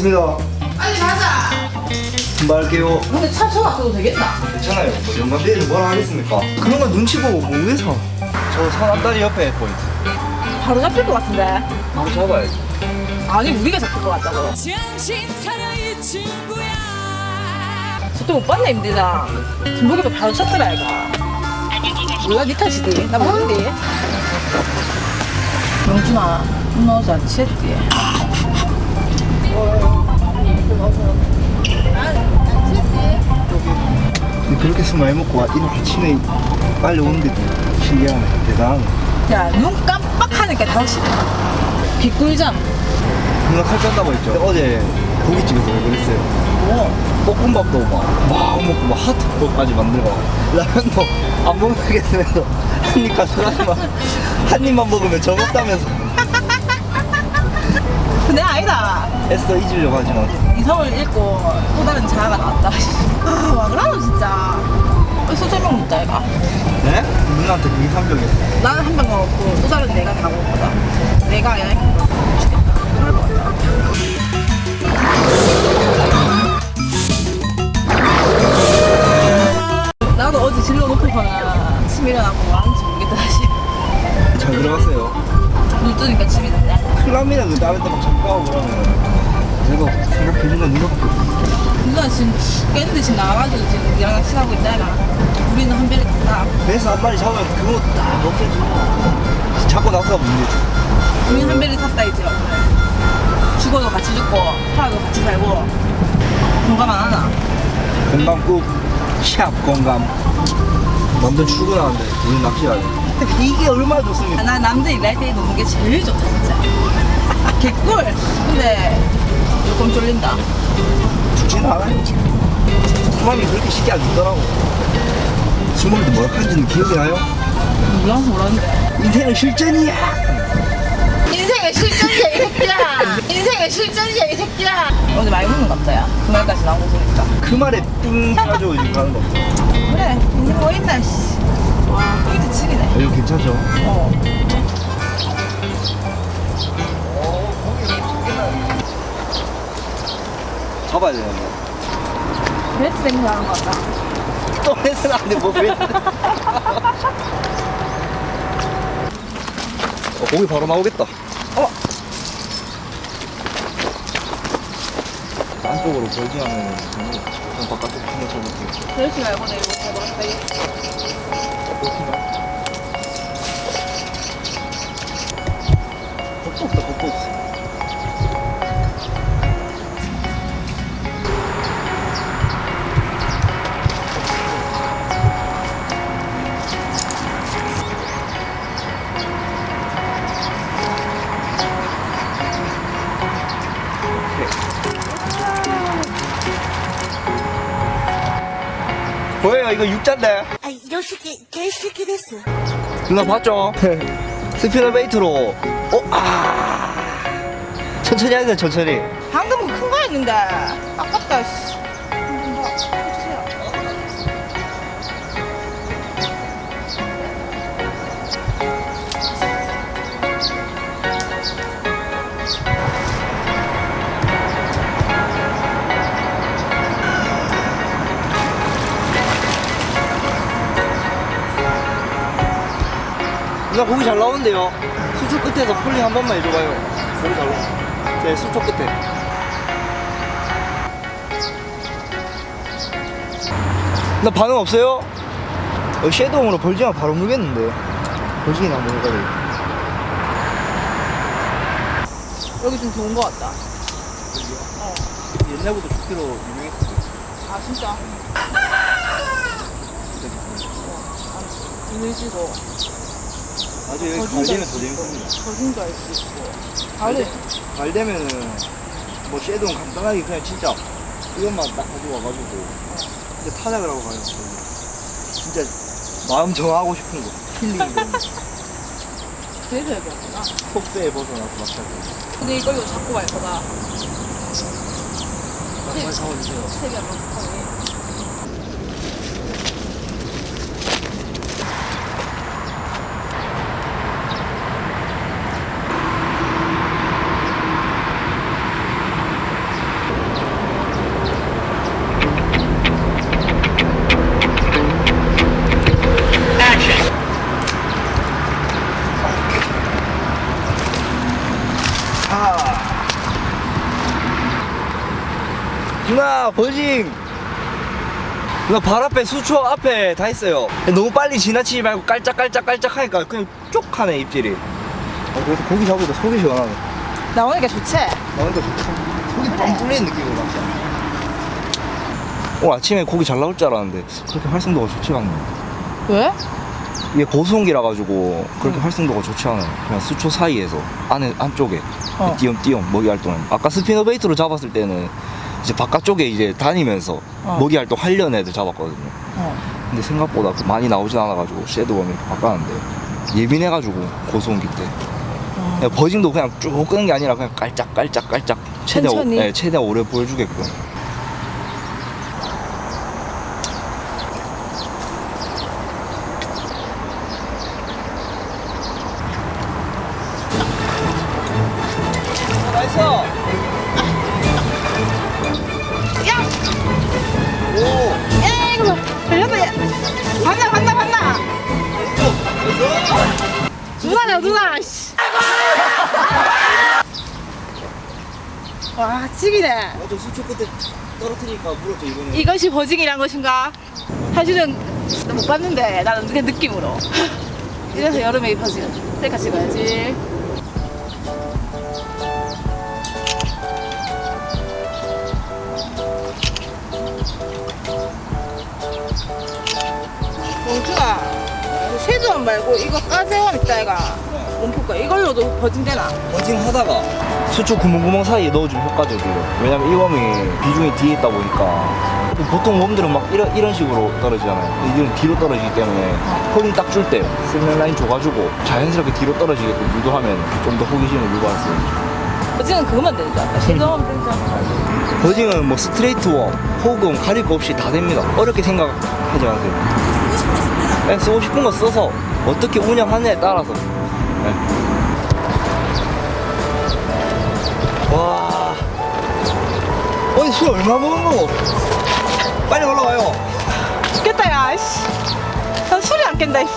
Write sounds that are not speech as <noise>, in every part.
가보겠습니다. 빨리 가자. 금발게요. 근데 차 써도 되겠다. 괜찮아요. 뭐 연관비에는 뭐라 하겠습니까? 그런 건 눈치 보고 뭐 위해서. 저 산안다리 옆에 포인트. 바로 잡힐 것 같은데. 바로 잡아야지. 아니 우리가 잡힐 것 같다고. 정신 차려 이 친구야 저또 못 봤네 임대장. 김복이도 바로 쳤더라 이가. 몰라 니 탓이지. 나 모른디. 영준아, 엄마 어제 안 취했지? 그렇게 술 많이 먹고 와, 이런 아침에 빨리 오는 게 신기하네. 대단하네. 야, 눈 깜빡하니까 다시. 개꿀잠. 누나 칼 짠다고 했죠? 어제 고깃집에서 왜 그랬어요? 어, 볶음밥도 막, 막 먹고 막 핫도그까지 만들고 라면도 안 먹겠으면서 한입 가져가지만 한 입만 먹으면 저 먹다면서 근데 아니다. 애써 잊으려고 하지만 이성을 잃고 또 다른 자아가 나왔다. 아, <laughs> 와, 그러노 진짜. 소설명 묻다, 이가. 네? 누나한테 그게 감정이었어 나는 한방 먹었고 또 다른 내가 다 먹었거든. 내가 여행 죽겠다. 그럴 것 같다. 한 마리 잡으면 그거 딱 없어지고 잡고 나서 문제지 우리는 한 배를 탔다 이제. 죽어도 같이 죽고 살아도 같이 살고. 공감 안 하나? 공감 꾹. 샵 공감. 남들 출근하는데 우리 낚시하지 근데 이게 얼마나 좋습니까? 아, 나 남들 일할 때 노는 게 제일 좋다 진짜. 개꿀. 근데 조금 쫄린다. 죽지는 않아요 사람이 그렇게 쉽게 안 죽더라고 때 뭐라 하는지는 기억이 나요? 몰라 모르는데 인생은 실전이야! 인생의 실전이야 이 새끼야! 인생의 실전이야 이 새끼야! 어제 많이 먹는 것 같다 야그 말까지 나오고 보니까. 그 말에 삥 해가지고 지금 가는 거. 그래 이제 뭐 있나 씨와 포인트 치기네. 이거 괜찮죠? 어. 잡아야 되는데. 베스트 냄새 나는 것 같다 또 해서 나는데 뭐 그래 어, 고기 바로 나오겠다. 어? 안쪽으로 걸지 않으면 그냥 바깥에 피는 쳐볼게요 그러지 말고 내 이거 잡아갔다. 이 겁도 이거 육자인데? 아 이런 새끼 개새끼 됐어. 누나 봤죠? 스피너 베이트로. 어? 아. 천천히 하세요 천천히. 방금 큰 거였는데. 아깝다 씨 누나 고기 잘 나오는데요. 수초 끝에서 폴링 한 번만 해줘봐요. 고기 잘 나와. 네 수초 끝에. 나 반응 없어요? 어, 섀도우로 벌지만 바로 물겠는데. 벌지긴 한번 해봐요. 여기 좀 좋은 거 같다. 옛날부터 죽기로 유명했거든 아 진짜? 이미지도 나중에 여기 잘 되면 더 재밌습니다. 거진 줄알수 있고 다른 잘 되면은 뭐 섀도우 간단하게 그냥 진짜 이것만 딱 가지고 와가지고 진짜 타작을 하고 가요. 진짜 마음 정하고 싶은 거. 힐링 <laughs> 그래서 여기였구나. 속세에 벗어나서 막하고. 근데 이걸로 잡고 갈 거다. 빨리 사와주세요. 색이 한번 하네 누나 버징 발 앞에 수초 앞에 다 있어요 너무 빨리 지나치지 말고 깔짝깔짝 깔짝 하니까 그냥 쭉 하네 입질이 아, 그래서 고기 잡으니까 속이 시원하네 나오니까 좋지? 나오니까 좋다 속이 빵 뚫리는 느낌으로 낚시하네 오늘 아침에 고기 잘 나올 줄 알았는데 그렇게 활성도가 좋지가 않네 왜? 이게 고소온기라 가지고 그렇게 활성도가 좋지 않아요. 그냥 수초 사이에서 안에 안쪽에 어. 띄엄띄엄 먹이 활동을. 아까 스피너 베이트로 잡았을 때는 이제 바깥쪽에 이제 다니면서 어. 먹이 활동 하려는 애들 잡았거든요. 어. 근데 생각보다 그 많이 나오진 않아가지고 섀도우가 이렇게 바꿨는데 예민해가지고 고소온기 때. 어. 그냥 버징도 그냥 쭉 끄는 게 아니라 그냥 깔짝 깔짝 깔짝 최대한 오- 천천히? 네, 최대한 오래 보여주게끔. 나이스! 야! 오! 야, 이거 얘. 간다, 간다, 간다. 누나냐, 누나. 씨. 와, 찍이네. 맞아 수초 끝에 떨어뜨리니까 물었죠 이거는 이것이 버징이란 것인가? 사실은 못 봤는데 나는 그냥 느낌으로. <laughs> 이래서 여름에 이 버징 셀카 찍어야지. 쉐드원 말고 이거 까세원 있다 이가. 몸풀 이걸로도 버징 되나? 버징 하다가 수초 구멍구멍 사이에 넣어주면 효과적이에요 왜냐면 이 웜이 비중이 뒤에 있다 보니까. 보통 웜들은 막 이런, 이런 식으로 떨어지잖아요. 이건 뒤로 떨어지기 때문에 호긴 딱줄때 슬랙 라인 줘가지고 자연스럽게 뒤로 떨어지게끔 유도하면 좀 더 호기심을 유발할 수 있죠. 버징은 그거만 되는 줄 되는 줄 알았다. 버징은 뭐 스트레이트 웜, 호금, 가릴 거 없이 다 됩니다. 어렵게 생각하지 마세요. 네, 쓰고 싶은 거 써서 어떻게 운영하느냐에 따라서 네. 와 어이 술 얼마 먹은 거고 빨리 올라가요 죽겠다 야 씨. 난 술이 안 깬다 씨.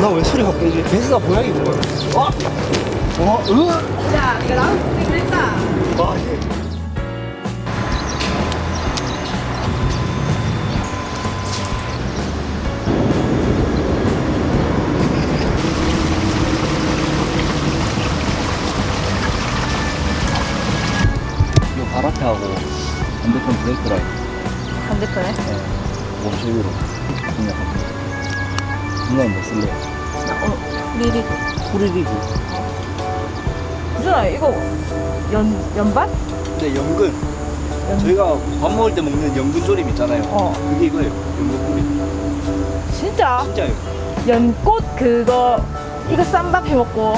나왜 술이 확 깨지? 베스가 보약이 뭐야 와? 와? 으? 야 내가 나한테 그랬다 와 멈춰 위로. 생각합니다 누나는 뭐 쓸래요? 어 리리. 후리리기. 유준아 이거 연 연반? 네 연근. 저희가 밥 먹을 때 먹는 연근 조림 있잖아요. 어. 그게 이거예요 연근 조림. 진짜? 진짜요. 연꽃 그거 이거 쌈밥 해 먹고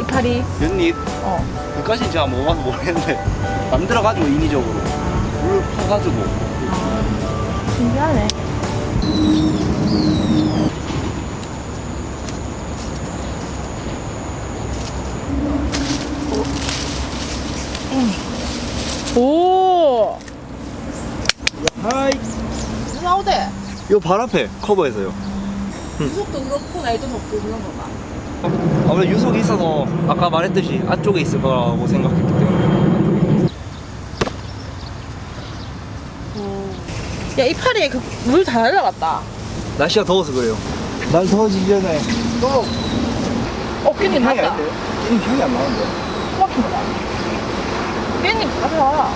이파리. 연잎. 어. 그까지는 제가 먹어봐서 모르겠는데 만들어가지고 인위적으로. 물 퍼가지고. 신기하네 오! 하이. 누나 오대. 이거 발 앞에 커버해서요. 유속도 그렇고 날도 덥고 그런 건가? 아무래도 유속이 있어서 아까 말했듯이 안쪽에 있을 거라고 생각했기 때문에 야 이파리에 그 물 다 날라갔다. 날씨가 더워서 그래요. 날 더워지기 전에. 또 어 깻잎 향이 맞다. 아닌데요? 이 향이 안 나는데? 고맙습니다. 깻잎 가져와 아,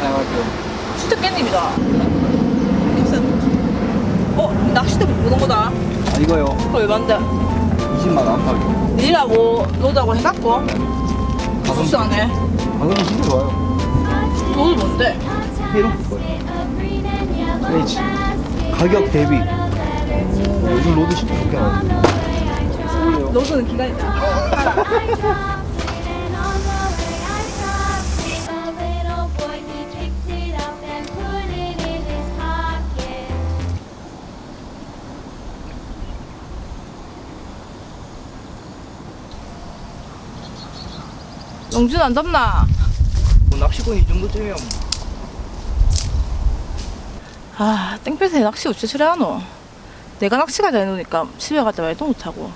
사용할게요 진짜 깻잎이다. 어 낚싯대 못 보는 거다. 아 이거요? 그거 얼만데 20만 원 안팎이 일하고 노다고 해갖고. 가성 속상하네 가성비 진짜 좋아요. 돈이 뭔데? 이런 거 H 가격 대비. 요즘 로드 진짜 좋게 나와요 너는 기간이다 영준 안 덥나? 뭐 낚시꾼 이 정도쯤이면 아, 땡볕에 낚시 어찌 싫어하노? 내가 낚시가 내놓으니까 집에 갔다 말도 못하고.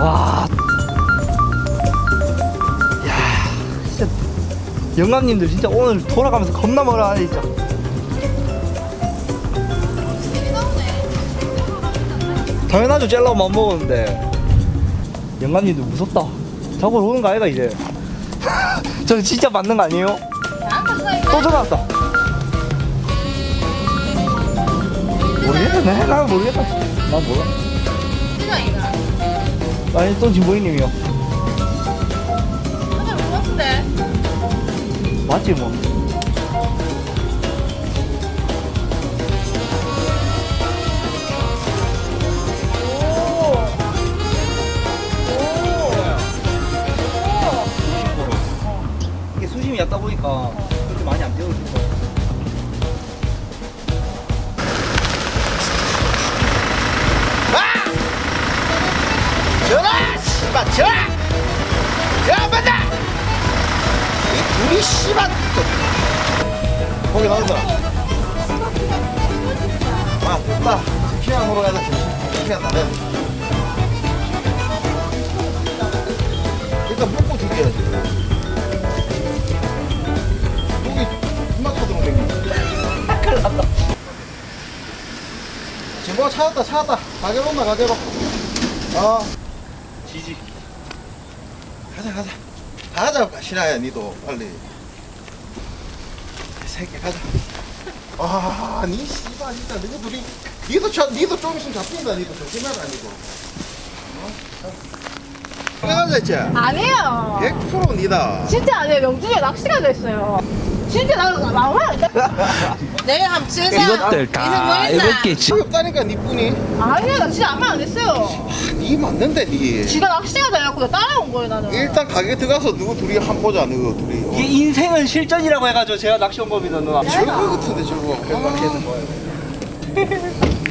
와. 야, 진짜 영감님들 진짜 오늘 돌아가면서 겁나 멀어 진짜. 당연하죠. 젤라만 먹었는데. 영감님들 무섭다. 자고 오는 거 아이가 이제. <laughs> 저 진짜 맞는 거 아니에요? 또 전화 왔다. 모르겠네. 난 모르겠다. 난 몰라. 아니 또 진보이님이요 맞지 뭐 얕다 보니까 그렇게 많이 안 뛰어도 돼. 전화! 씨발 전화! 야 맞다! 이 둘이 씨발 또 거기 나온다 아 됐다 피아노로 가자 피아노 네 일단 먹고 죽여야지 큰일 났다 지금 찾았다 찾았다. 가져온다 가져가 어. 지지. 가자 가자. 가자 신하야 니도 빨리. 이 새끼 가자. 아 니 씨발 진짜. 너희 둘이 니도 저, 니도 좀 있으면 잡힌다 니도. 조심해라 니도. 어? 가자 했지? 아니에요. 100% 니다. 진짜 아니에요. 명중에 낚시가 됐어요 진짜 나 망할 내일 한번 치자 이것들 다 이렇게 지. 없다니까 니뿐이. 아니야 나 진짜 아무 안 됐어요. 니 맞는데 니. 지가 낚시가 돼갖고 나 따라온 거예요 나는. 일단 가게 들어가서 누구 둘이 한 보자 누구 둘이. 어. 이게 인생은 실전이라고 해가지고 제가 낚시 온 겁니다 누나. 저거 같은데 저거 낚시하는 거예요